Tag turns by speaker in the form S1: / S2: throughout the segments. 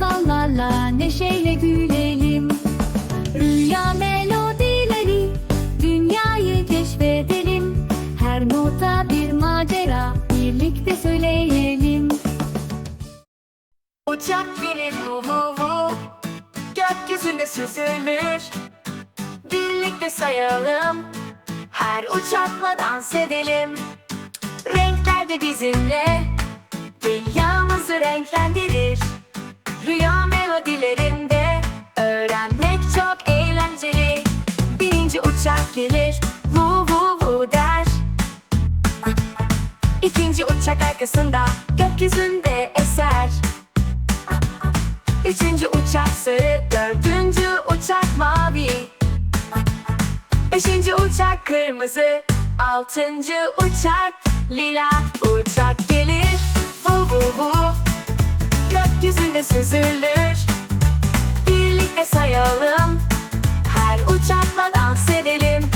S1: masallarla neşeyle gülelim. Rüya melodileri, dünyayı keşfedelim. Her nota bir macera, birlikte söyleyelim.
S2: Uçak bilir vu vu vu Gökyüzünde süzülür Birlikte sayalım Her uçakla dans edelim Renkler de bizimle Dünyamızı renklendirir Rüya melodilerinde Öğrenmek çok eğlenceli. Birinci uçak gelir Vu vu vu der. İkinci uçak arkasında Gökyüzünde eser. Üçüncü uçak sarı, dördüncü uçak mavi. Beşinci uçak kırmızı, altıncı uçak lila. Uçak gelir, vu vu vu Gökyüzünde süzülür. Birlikte sayalım. Her uçakla dans edelim.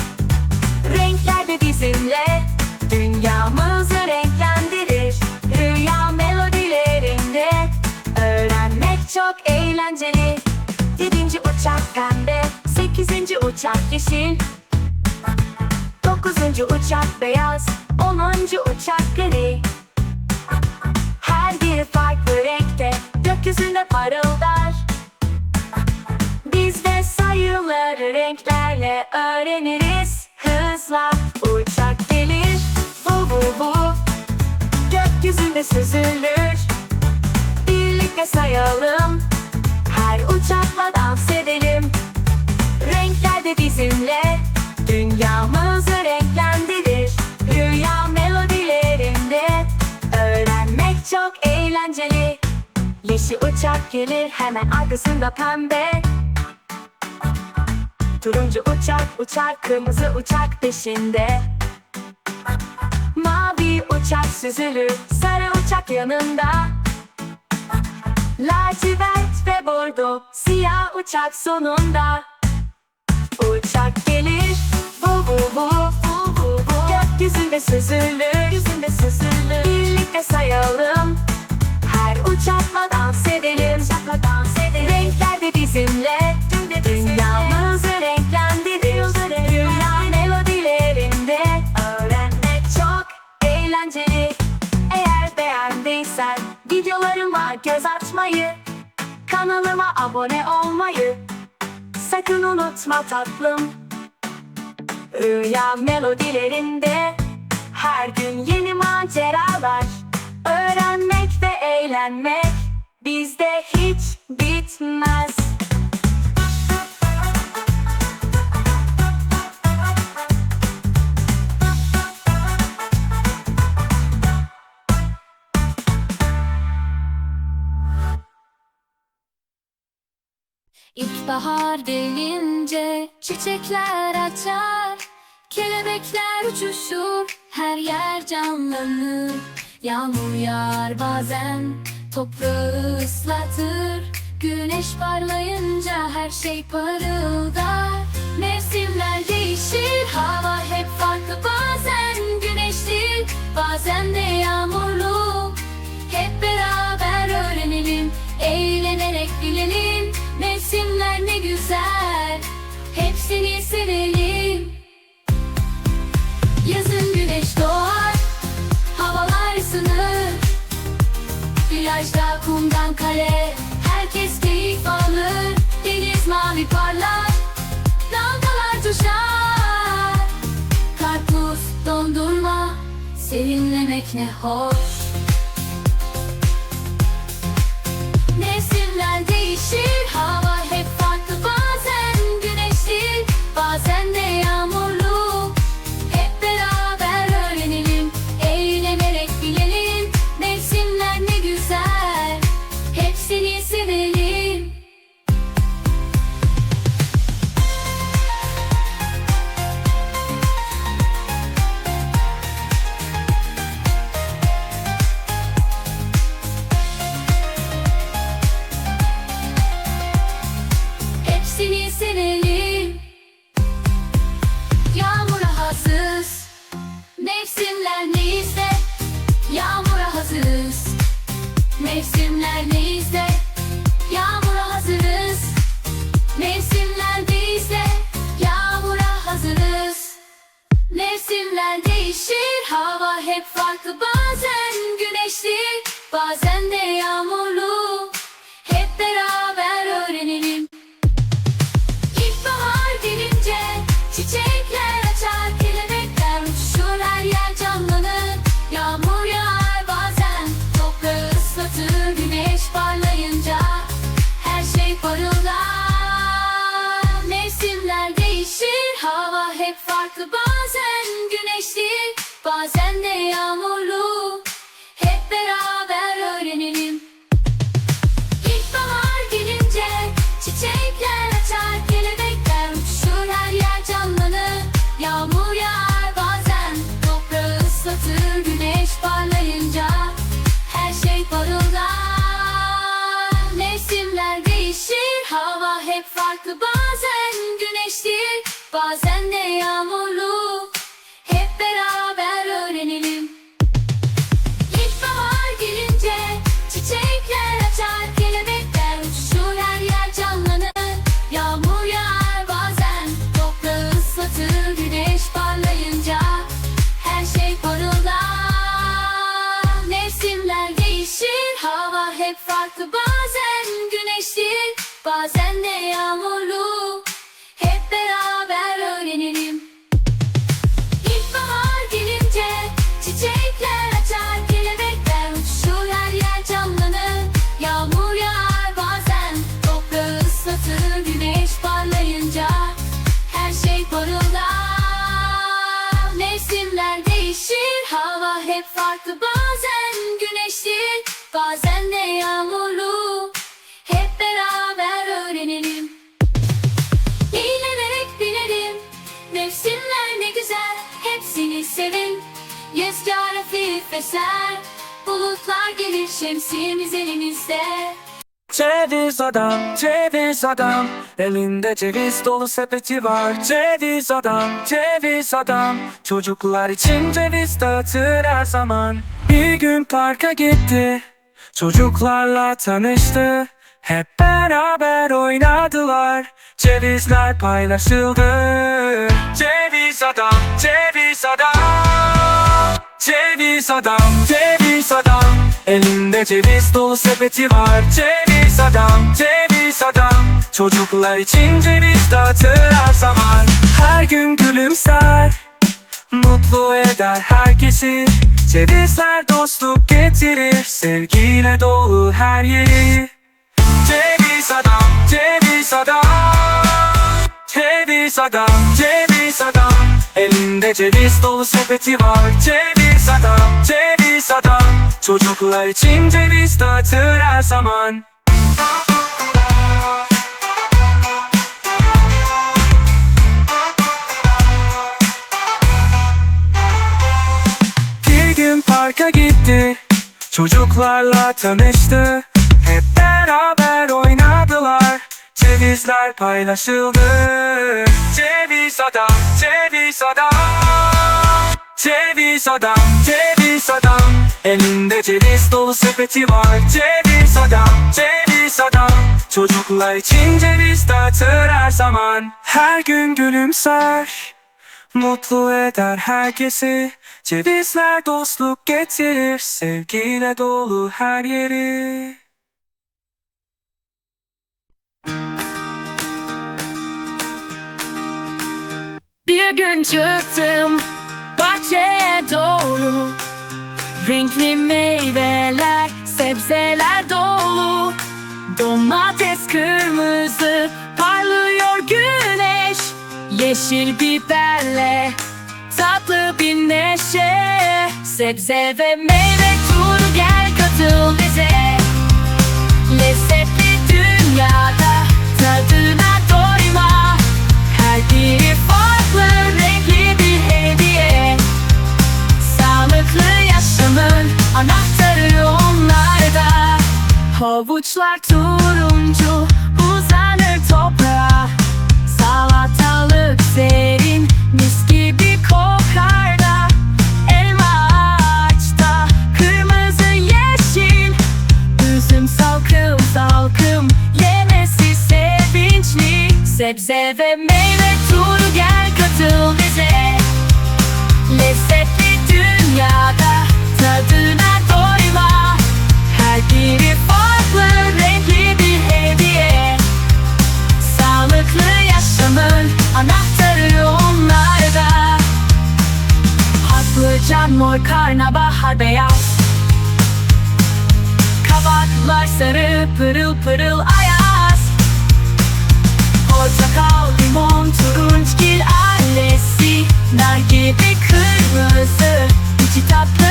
S2: Renkler de bizimle. Dünyamızı renklendirir. Rüya melodilerinde. Öğrenmek çok eğlenceli. Yedinci uçak pembe Sekizinci uçak yeşil. Dokuzuncu uçak beyaz Onuncu uçak gri. Her biri farklı Gökyüzünde parıldar. Biz de sayıları renklerle öğreniriz. Hızla Uçak gelir bu bu bu. Gökyüzünde süzülür. Birlikte sayalım. Her uçakla dans edelim. Renkler bizimle. Dünyamızı Yeşil uçak gelir hemen arkasında pembe. Turuncu uçak uçar kırmızı uçak peşinde. Mavi uçak süzülür sarı uçak yanında. Lacivert ve bordo siyah uçak sonunda. Uçak gelir bu bu bu bu bu bu. Gökyüzünde süzülür yüzünde süzülür. Birlikte sayalım uçakla dans edelim. Uçakla dans edelim. Renkler de bizimle. Dünyamızı renklendirir Rüya melodilerinde Öğrenmek çok eğlenceli. Eğer beğendiysen Videolarıma göz atmayı Kanalıma abone olmayı Sakın unutma tatlım. Rüya melodilerinde Her gün yeni maceralar Öğrenmek ve eğlenmek Bizde hiç bitmez.
S1: İlkbahar gelince çiçekler açar Kelebekler uçuşur her yer canlanır Yağmur yağar bazen toprağı ıslatır. Güneş parlayınca her şey parıldar. Mevsimler değişir hava hep farklı Bazen. Güneşli bazen de yağmurlu hep beraber öğrenelim, eğlenerek bilelim. Mevsimler ne güzel, hepsini sevelim Plajda kumdan kale, herkes keyif alır Deniz mavi parlar, dalgalar coşar. Karpuz, dondurma, serinlemek ne hoş Neyse Yağmura hazırız. Mevsimler
S2: Yağmura hazırız. Mevsimler değişir Hava hep farklı. Bazen güneşli Bazen bazen güneşli, bazen de yağmurlu. Bazen de yağmurlu. Hep beraber öğrenelim. İlkbahar gelince çiçekler açar, kelebekler uçuşur, her yer canlanır. Yağmur yağar bazen, toprağı ıslatır, güneş parlayınca her şey parıldar. Mevsimler değişir, hava hep farklı, bazen güneşli, bazen de yağmurlu. Hep farklı, bazen güneşli, bazen de yağmurlu. Hep beraber öğrenelim. Eğlenerek binelim Mevsimler ne güzel Hepsini sevin Rüzgar hafif eser Bulutlar gelir şemsiyemiz elimizde
S3: Ceviz adam, ceviz adam. Elinde ceviz dolu sepeti var. Ceviz adam, ceviz adam. Çocuklar için ceviz dağıtır her zaman. Bir gün parka gitti. Çocuklarla tanıştı. Hep beraber oynadılar. Cevizler paylaşıldı. Ceviz adam, ceviz adam. Ceviz adam, ceviz adam. Elinde ceviz dolu sepeti var. Ceviz adam, ceviz adam. Çocuklar için ceviz dağıtır her zaman. Her gün gülümser Mutlu eder herkesi Cevizler dostluk getirir Sevgiyle dolu her yeri. Ceviz adam, ceviz adam. Ceviz adam, ceviz adam. Elinde ceviz dolu sepeti var. Ceviz adam, ceviz adam. Çocuklar için ceviz dağıtır her zaman Bir gün parka gitti Çocuklarla tanıştı. Hep beraber oynadılar Cevizler paylaşıldı. Ceviz adam, ceviz adam Ceviz adam, ceviz adam. Elinde ceviz dolu sepeti var. Ceviz adam, ceviz adam. Çocuklar için ceviz dağıtır her zaman. Her gün gülümser Mutlu eder herkesi. Cevizler dostluk getirir Sevgiyle dolu her yeri.
S4: Bir gün çıktım doğru Renkli meyveler, sebzeler dolu. Domates kırmızı, parlıyor güneş. Yeşil biberle, tatlı bir neşe. Sebze ve meyve turu gel katıl bize. Lezzetli
S2: Sebze ve meyve turu gel katıl bize. Lezzetli dünyada tadına doyma. Her biri farklı renkli bir hediye. Sağlıklı yaşamın anahtarı onlarda. Patlıcan mor karnabahar beyaz. Kabaklar sarı pırıl pırıl Portakal, limon, turunçgil gibi kırmızı içi tatlı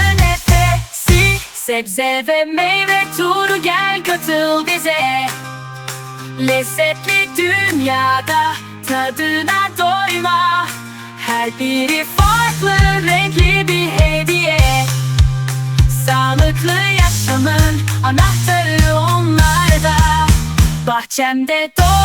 S2: Sebze ve meyve turu gel katıl bize. Lezzetli dünyada tadına doyma. Her biri farklı renkli bir hediye. Sağlıklı yaşamın anahtarı onlarda. Bahçemde dolaştım,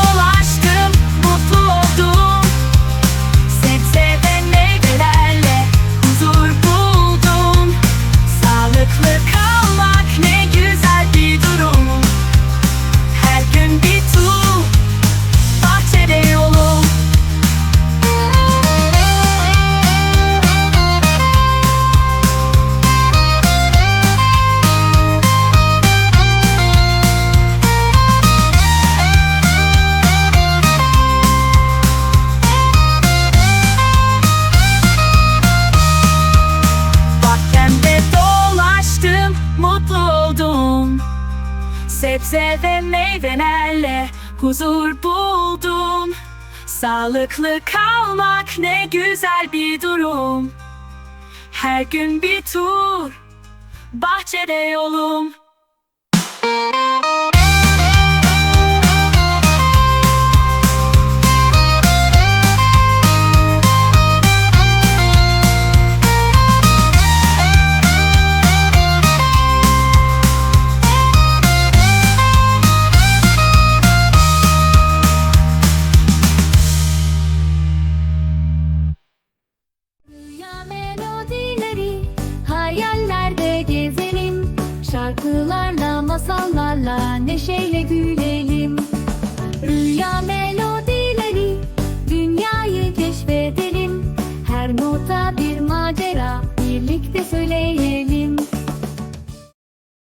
S2: meyvelerle huzur buldum. Sağlıklı kalmak ne güzel bir durum. Her gün bir tur, bahçede yolum
S1: masallarla neşeyle güle